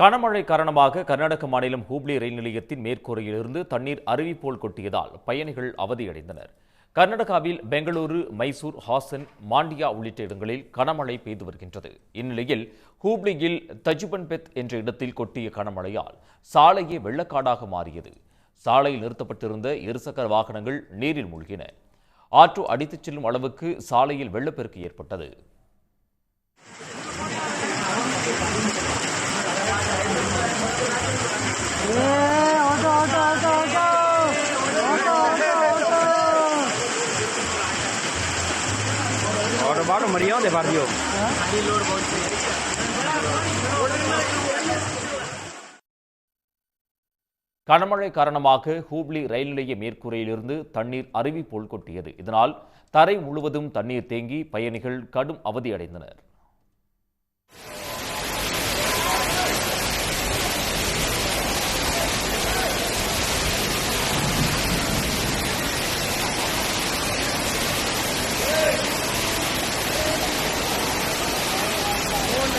கனமழை காரணமாக கர்நாடக மாநிலம் ஹூப்ளி ரயில் நிலையத்தின் மேற்கூரையிலிருந்து தண்ணீர் அருவி போல் கொட்டியதால் பயணிகள் அவதியடைந்தனர். கர்நாடகாவில் பெங்களூரு மைசூர் ஹாசன் மாண்டியா உள்ளிட்ட இடங்களில் கனமழை பெய்து வருகின்றது. இந்நிலையில் ஹூப்ளியில் தஜுபன்பெத் என்ற இடத்தில் கொட்டிய கனமழையால் சாலையே வெள்ளக்காடாக மாறியது. சாலையில் நிறுத்தப்பட்டிருந்த இருசக்கர வாகனங்கள் நீரில் மூழ்கின. ஆற்றோ அடித்துச் செல்லும் அளவுக்கு சாலையில் வெள்ளப்பெருக்கு ஏற்பட்டது. Ora bora, Marião கனமழை காரணமாக ஹூப்ளி ரயில் நிலைய மேற்கூரையிலிருந்து தண்ணீர் அருவி போல் கொட்டியது இதனால் தரை முழுவதும் தண்ணீர் தேங்கி பயணிகள் கடும் அவதியடைந்தனர்